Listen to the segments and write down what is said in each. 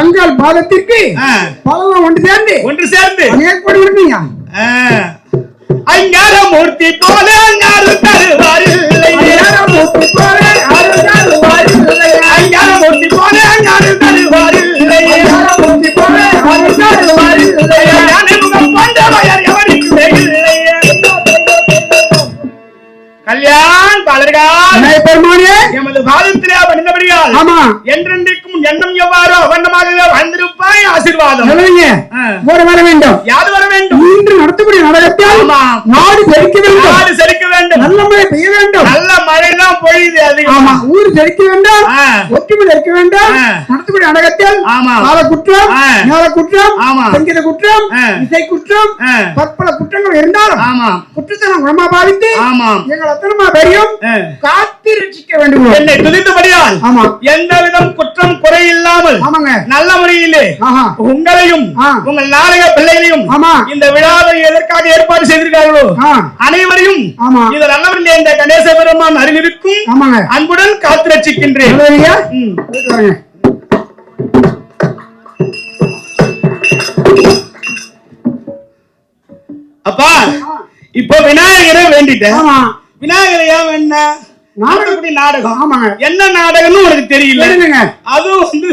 தங்கள் பாதத்திற்கு ஆ, பலவம் ஒன்று சேர்ந்து ஒன்று சேர்ந்து. அநேக கோடி விடுறீங்க ஆ, அங்கார மூர்த்தி போல அங்காரு தருவாரில்லை அங்கார மூர்த்தி போல அங்காரு தருவாரில்லை ஞான முகம் கொண்டவர் எவருக்குமே இல்லை. பெருமானே எமது பாதத்திலே வணிந்தபடியால் ஆமா என்றென்றைக்கும் எண்ணம் எவ்வாறோ அவண்டமாக வாழ்ந்திருப்பாய் ஆசீர்வாதம் சொல்லுங்க ஆ. ஒரு வர வேண்டும் யாது வர வேண்டும் இன்று நடத்தக்கூடிய நாடகத்தில் ஆமா. நாடு செழிக்க வேண்டும் நாடு செழிக்க வேண்டும் நல்ல மழை பெய்ய வேண்டும் நல்ல மழை தான் பொழியுது ஆமா ஊர் செழிக்க வேண்டும் ஆ. ஒற்றுமை இருக்க வேண்டும். நடத்தக்கூடிய நாடகத்தில் ஆமா. கால குற்றம். மேல குற்றம் ஆமா. சங்கீத குற்றம். இசை குற்றம். பற்பல குற்றங்கள் இருந்தாலும் ஆமா குற்றத்தை நாம் குணமா பாவித்து ஆமா எங்கள் அத்தனமா பெரியும் ஆ. காத்து ரட்சிக்க வேண்டும் என்னை துதித்தபடியால் ஆமா. எந்த விதம் குற்றம் குறை இல்லாமல் ஆமாங்க நல்ல முறையிலே உங்களையும். உங்கள் நாடக பிள்ளைகளையும் ஆமா. இந்த விழாவை எதற்காக ஏற்பாடு செய்திருக்கார்களோ. அனைவரையும் ஆமா. இந்த நல்லவரிலே இந்த கணேச பெருமான் அருகிருக்கும் ஆமாங்க அன்புடன் காத்து வாங்க அப்பா இப்போ விநாயகரை வேண்டிட்டேன் விநாயகரை ஏன் வேணா நாடகப்படி நாடகம் ஆமாங்க என்ன நாடகம்னு உனக்கு தெரியல அதுவும் வந்து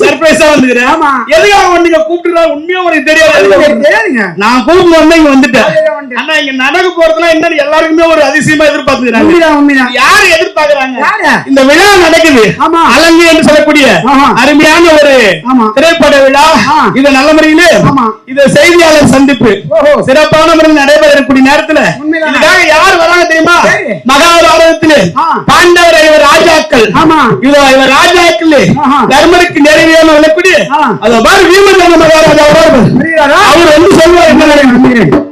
சர்ப்ரைஸா வந்துக்கிறேன் ஆமா. எதுக்காக வந்து கூப்பிட்டுறா உண்மையா உனக்கு தெரியாது எதுக்காக தெரியாதுங்க நான் கூப்பிட்டு வந்தேன் இங்க வந்துட்டேன் அதுல வந்துட்டேன். ஆனா இங்க நடக்க போறதுலாம் என்ன எல்லாருக்குமே ஒரு அதிசயமா எதிர்பார்த்துக்கிறாங்க யாரு எதிர்பார்க்கறாங்க? இந்த விழா நடக்குது ஆமா. அலங்கு என்று சொல்லக்கூடிய. அருமையான ஒரு. திரைப்பட விழா. இது நல்ல முறையிலே. இது செய்தியாளர் சந்திப்பு. சிறப்பான முறையில் நடைபெறக்கூடிய நேரத்துல. இதுக்காக யார் வராங்க தெரியுமா சரி. பாண்டவர் இவர் ராஜாக்கள். இதோ இவர் ராஜாக்கள். தர்மனுக்கு நிறைவேற வரக்கூடிய ஆ. அத மாதிரி வீமன் மகாராஜா? அவர் வந்து சொல்லுவார் என்ன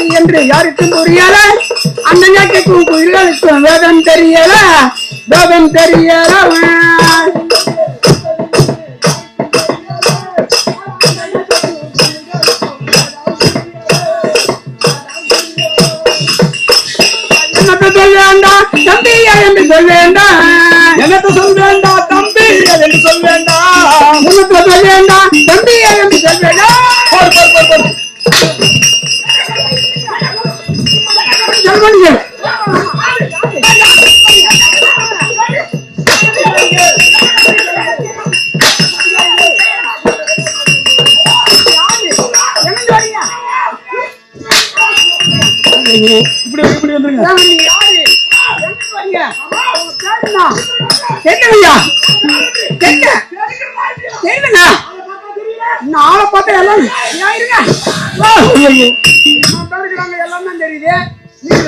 வைப்பது என்று யாருக்கும் புரியல. அந்த ஞாட்டுக்கும் குயில்களுக்கும் வேதம் தெரியல. வேதம் தெரியல. வேண்டாம்? தம்பியா என்று சொல்ல வேண்டாம். என்னத்த சொல்ல வேண்டாம்? தம்பி என்று என்னத்தை சொல்ல வேண்டாம். தம்பியா என்று சொல்ல சொல்லுங்க இப்படி இப்படி வந்துருங்க. என்ன? ஆளை பார்த்தா எல்லாம் இருங்க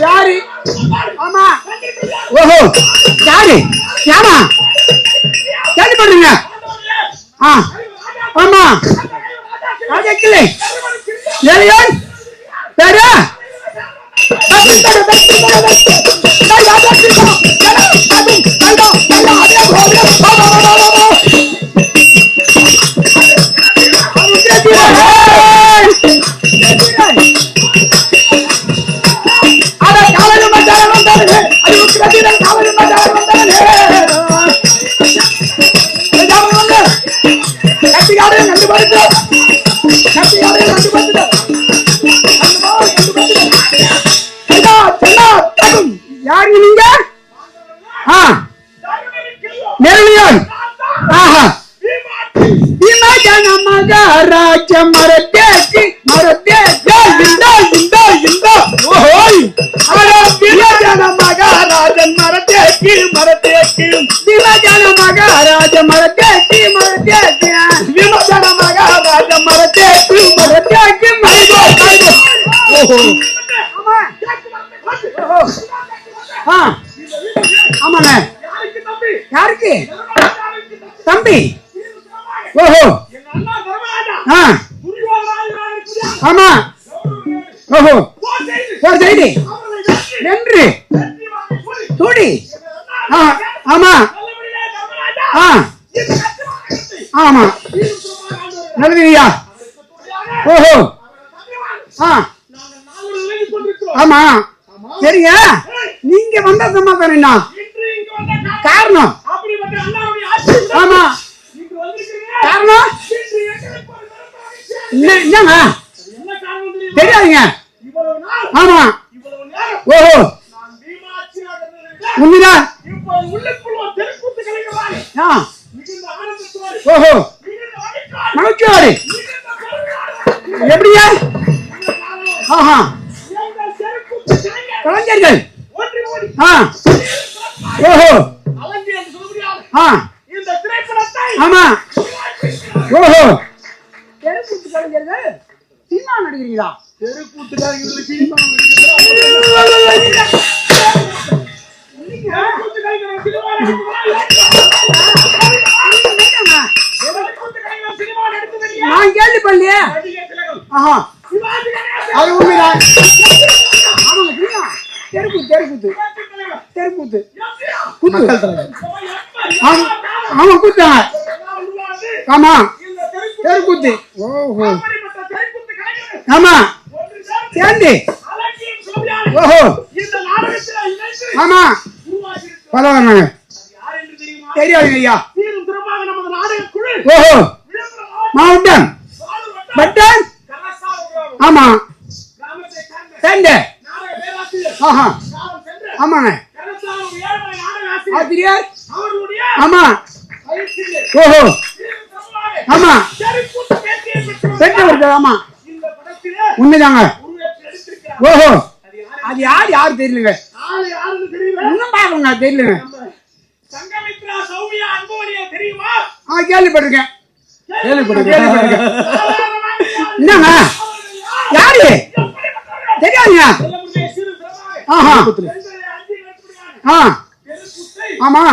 யாரு? ஆமா. ஓஹோ. யாரு? யாரா? கேள்வி பண்றீங்க ஆ. ஆமா. ராஜாக்கிளே ஏலியன் பேரு. யாரு ஓஹோ. ஆ. ஆமாங்க யாருக்கு? தம்பி. ஓஹோ. ஆ. ஆமா. ஓஹோ. போர் ஒரு சூடி ஆ. ஆமா. ஆ. ஆமா. வீர ஓஹோ. ஆ நாங்கள் நாங்கள் விலகிக் கொண்டிருக்கிறோம். ஆமா. சரிங்க. நீங்க வந்த சமாதானம் என்ன இன்று இங்கு வந்த காரணம். ஆமா. காரணம். என்னங்க? தெரியாதுங்க. ஆமா. ஓஹோ. உண்மைதான் இப்போது உள்ளுக்குள் ஒரு தெருக்கூத்து கலைஞர் ஓஹோ. ஆமா. ஓஹோ. தெருக்கூத்து கலைஞர்கள் சினிமா தெருக்கூத்து கலைஞர்கள் சினிமா நான் கேள்விப்படலையே. நடிகர் ஆஹா. அது உண்மைதான். தெருக்கூத்து தெருக்கூத்து. தெருக்கூத்து? கூத்து ஆமா உருவானது? ஆமா. தெருக்கூத்து ஓஹோ. ஆமா. சேர்ந்து. ஓஹோ. ஆமா. தெரியுமா? தெரியாதுங்க ஐயா. ஓஹோ. மாவட்டம். பட்டன். ஆமா. கிராமத்தை சார்ந்த சேர்ந்து நாடக பேராசிரியர் ஆஹா. ஆமாங்க ஆசிரியர். ஆமா. ஓஹோ. ஆமா. பெற்றவர்கள் ஆமா. உண்மைதாங்க. ஓஹோ. அது யாரு? யார் தெரியலங்க. இன்னும் பாருங்க தெரியலங்க. ஆ கேள்விப்பட்டிருக்கேன். கேள்விப்பட்டிருக்கேன். யாரு? என்னங்க? யார்? தெரியாதுங்க. ஆமா.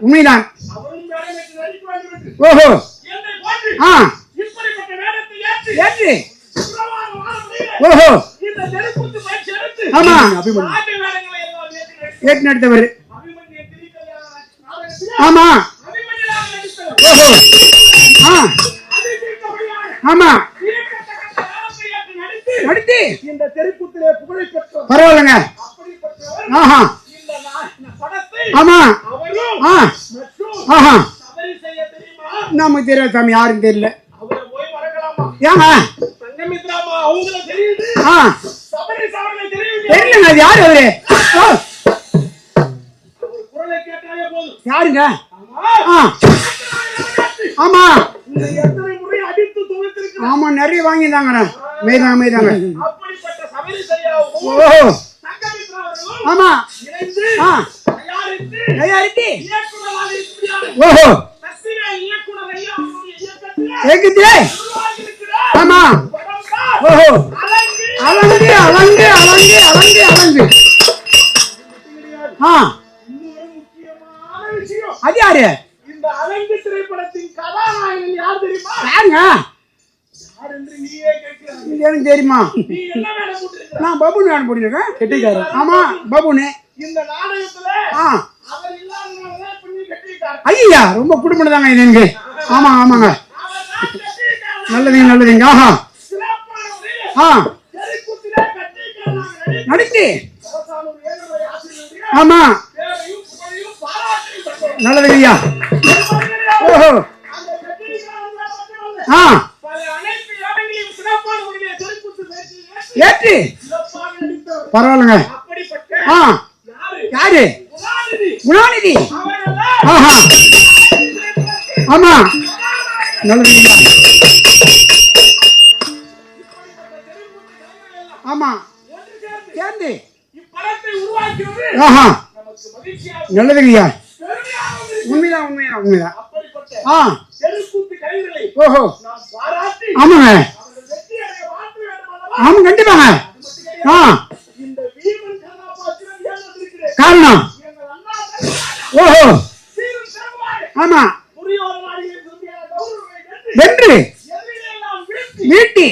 உண்மைதான். ஓஹோ. ஆ. ஏற்றி. ஓஹோ. ஆமா. ஏற்றி நடித்து. ஏற்று நடத்தவர். ஆமா. ஓஹோ. ஆ. ஆமா. நடித்து இந்த பரவாயில்லைங்க. ஆஹா. ஆமா. ஆ. ஆஹா. நமக்கு தெரியாது சாமி யாரும் தெரியல. தெரியுது? ஆ. தெரியலங்க அது யாரு அவரு? யாருங்க? ஆமா. ஆமா. நிறைய வாங்கியிருந்தாங்க மேய்தாங்க மேய்தாங்க ஆமா. தயாரித்து ஓஹோ. உருவாகியிருக்கிறார். ஆமா. ஓஹோ. அலங்கி. அலங்கு அலங்கு அலங்கு அலங்கு அலங்கு. ஆ. இன்னொரு முக்கியமான விஷயம். அது யாரு? இந்த அலங்கு திரைப்படத்தின் கதாநாயகன் யார் தெரியுமா யாருங்க யார் என்று நீயே கேட்கிறாய் இது எனக்கு தெரியுமா? நீ என்ன வேலை போட்டிருக்கிற? நான் பபுன் வேணும் போட்டிருக்கேன். கெட்டிக்காரன் ஆமா பபுனு இந்த நாடகத்துல ஆ. ஐயா ரொம்ப குடும்பம் தாங்க இது எனக்கு. ஆமா ஆமாங்க. நல்லதுங்க நல்லதுங்க. ஆஹா. ஆ. நடிச்சு. ஆமா. நல்லதுங்க ஐயா. ஓஹோ. ஆ. ஆமா. சேர்ந்து ஆஹா. நமக்கு மகிழ்ச்சியாக நல்லதுங்க ஐயா பெருமையாகவும் இருக்கிறது. உண்மைதான் உண்மைதான் உண்மைதான் ஆ ஓஹோ ஆமாங்க? ஆமா கண்டிப்பாங்க. ஆ. காரணம்? ஓஹோ. சீரும் சிறப்புமாக ஆமா. வென்று எல்லாம்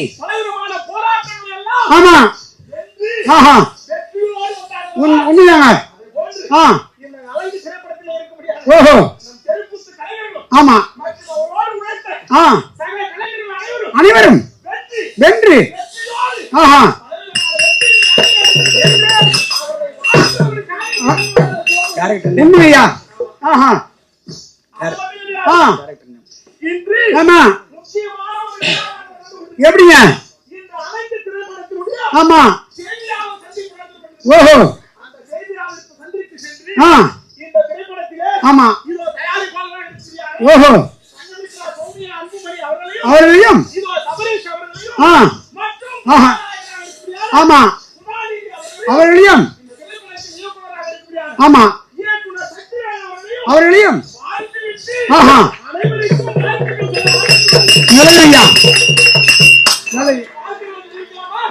ஆமா. ஆஹா. உண்மைதாங்க. ஆ. ஓஹோ. ஆமா. ஆ. அனைவரும் வென்று. ஆஹா. உண்மையா? ஆஹா. ஆ. ஆமா. எப்படிங்க? ஆமா. ஓஹோ. ஆ. ஆமா. ஓஹோ. அவர்களையும் ஆ. ஆஹா. ஆமா. அவர்களையும் ஆமா. அவர்களையும் ஆஹா. வாழ்த்துக்கள் ஐயா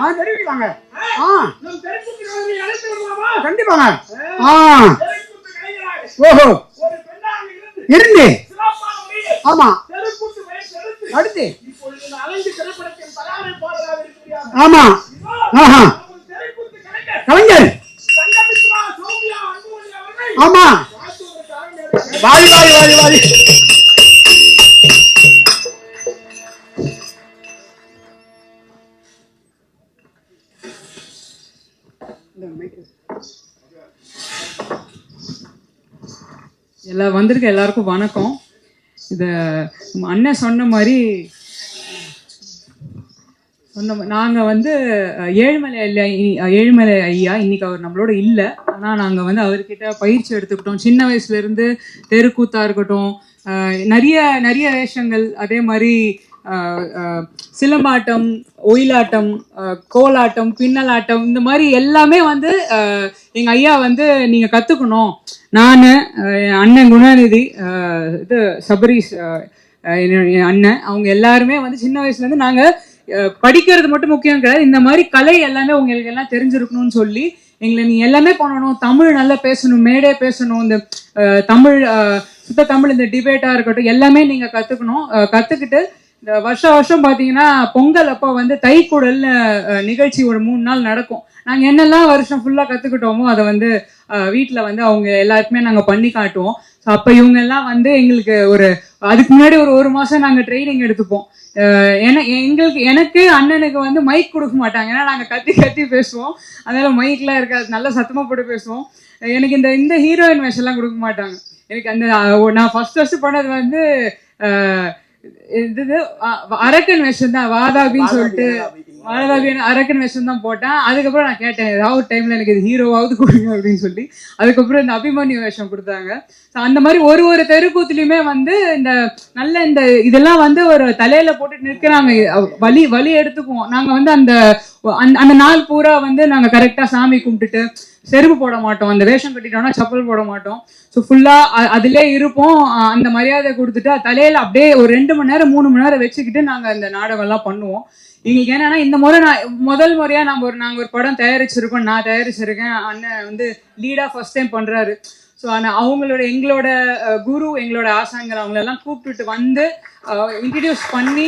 ஆ தெரிவிக்கலாங்க. ஆ. கண்டிப்பாங்க. ஆ. ஓஹோ. இருந்து ஆமா. அடுத்து. ஆமா. ஆஹா. கலைஞர். ஆமா. வாழ்த்துவதற்கு அரங்கேறுகிறார். வாலி வாரி வந்திருக்க எல்லாருக்கும் வணக்கம். இத அண்ணன் சொன்ன மாதிரி சொன்ன மா- நாங்க வந்து ஏழுமலை ஐயா ஏழுமலை ஐயா இன்னைக்கு அவர் நம்மளோட இல்லை. ஆனா நாங்க வந்து அவர்கிட்ட பயிற்சி எடுத்துக்கிட்டோம். சின்ன வயசுல இருந்து தெருக்கூத்தா இருக்கட்டும் நிறைய நிறைய வேஷங்கள் அதே மாதிரி சிலம்பாட்டம் ஒயிலாட்டம் கோலாட்டம் பின்னலாட்டம் இந்த மாதிரி எல்லாமே வந்து எங்கள் எங்க ஐயா வந்து நீங்க கத்துக்கணும். நான் அண்ணன் குணாநிதி இது சபரீஷ் அண்ணன் அவங்க எல்லாருமே வந்து சின்ன வயசுல இருந்து நாங்க படிக்கிறது மட்டும் முக்கியம் கிடையாது. இந்த மாதிரி கலை எல்லாமே உங்களுக்கு எல்லாம் தெரிஞ்சிருக்கணும்னு சொல்லி எங்களை நீ எல்லாமே பண்ணணும். தமிழ் நல்லா பேசணும் மேடே பேசணும் இந்த தமிழ் சுத்த தமிழ் இந்த டிபேட்டா இருக்கட்டும் எல்லாமே நீங்க கத்துக்கணும். கற்றுக்கிட்டு கத்துக்கிட்டு இந்த வருஷம் வருஷம் பார்த்தீங்கன்னா பொங்கல் அப்போ வந்து தைக்குடல்னு நிகழ்ச்சி ஒரு மூணு நாள் நடக்கும். நாங்கள் என்னெல்லாம் வருஷம் ஃபுல்லாக கற்றுக்கிட்டோமோ அதை வந்து வீட்டில் வந்து அவங்க எல்லாருக்குமே நாங்கள் பண்ணி காட்டுவோம். ஸோ அப்போ இவங்க எல்லாம் வந்து எங்களுக்கு ஒரு அதுக்கு முன்னாடி ஒரு ஒரு மாதம் நாங்கள் ட்ரைனிங் எடுத்துப்போம். ஏன்னா என- எங்களுக்கு எனக்கு அண்ணனுக்கு வந்து மைக் கொடுக்க மாட்டாங்க. ஏன்னா நாங்கள் கத்தி கத்தி பேசுவோம். அதனால மைக்லாம் இருக்காது. நல்லா சத்தமாக போட்டு பேசுவோம். எனக்கு இந்த இந்த ஹீரோயின் வேஷம்லாம் கொடுக்க மாட்டாங்க. எனக்கு அந்த நான் ஃபர்ஸ்ட் ஃபர்ஸ்ட் பண்ணது வந்து இது அரக்கன் வேஷம் தான் வாதாபின்னு சொல்லிட்டு வாதாபி அரக்கன் வேஷம் தான் போட்டேன். அதுக்கப்புறம் நான் கேட்டேன் ஏதாவது டைம்ல எனக்கு இது ஹீரோவாவது கொடுங்க அப்படின்னு சொல்லி. அதுக்கப்புறம் இந்த அபிமன்யு வேஷம் கொடுத்தாங்க. அந்த மாதிரி ஒரு ஒரு தெருக்கூத்துலயுமே வந்து இந்த நல்ல இந்த இதெல்லாம் வந்து ஒரு தலையில போட்டு நிற்கிறாங்க. வலி வலி எடுத்துக்குவோம். நாங்க வந்து அந்த அந்த- அந்த நாள் பூரா வந்து நாங்க கரெக்டா சாமி கும்பிட்டுட்டு செருப்பு போட மாட்டோம். அந்த வேஷம் கட்டிட்டோம்னா செப்பல் போட மாட்டோம். ஸோ ஃபுல்லா அதிலே இருப்போம். அந்த மரியாதை கொடுத்துட்டு தலையில் தலையில அப்படியே ஒரு ரெண்டு மணி நேரம் மூணு மணி நேரம் வச்சுக்கிட்டு நாங்க அந்த நாடகம்லாம் பண்ணுவோம். எங்களுக்கு என்னன்னா இந்த முறை நான் முதல் முறையா நம்ம ஒரு நாங்க ஒரு படம் தயாரிச்சிருக்கோம். நான் தயாரிச்சிருக்கேன். அண்ணன் வந்து லீடா ஃபர்ஸ்ட் டைம் பண்றாரு. ஸோ ஆனால் அவங்களோட எங்களோட குரு எங்களோட ஆசாங்கள் அவங்களெல்லாம் கூப்பிட்டுட்டு வந்து இன்ட்ரடியூஸ் பண்ணி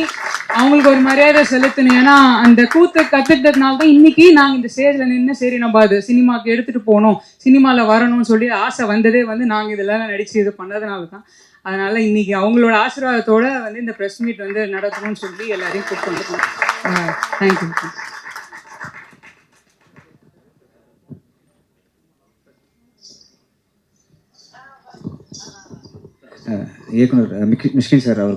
அவங்களுக்கு ஒரு மரியாதை செலுத்தணும் ஏன்னா அந்த கூத்து கற்றுக்கிட்டதுனால தான் இன்னைக்கு நாங்கள் இந்த ஸ்டேஜில் நின்று சரி நம்ம அது சினிமாவுக்கு எடுத்துகிட்டு போகணும் சினிமாவில் வரணும்னு சொல்லி ஆசை வந்ததே வந்து நாங்கள் இதெல்லாம் நடித்து இது பண்ணதுனால தான் அதனால இன்னைக்கு அவங்களோட ஆசீர்வாதத்தோடு வந்து இந்த ப்ரெஸ் மீட் வந்து நடத்தணும்னு சொல்லி எல்லாரையும் கூப்பிட்டு தேங்க்யூ የት ነው? ምስኪን ሰራዊት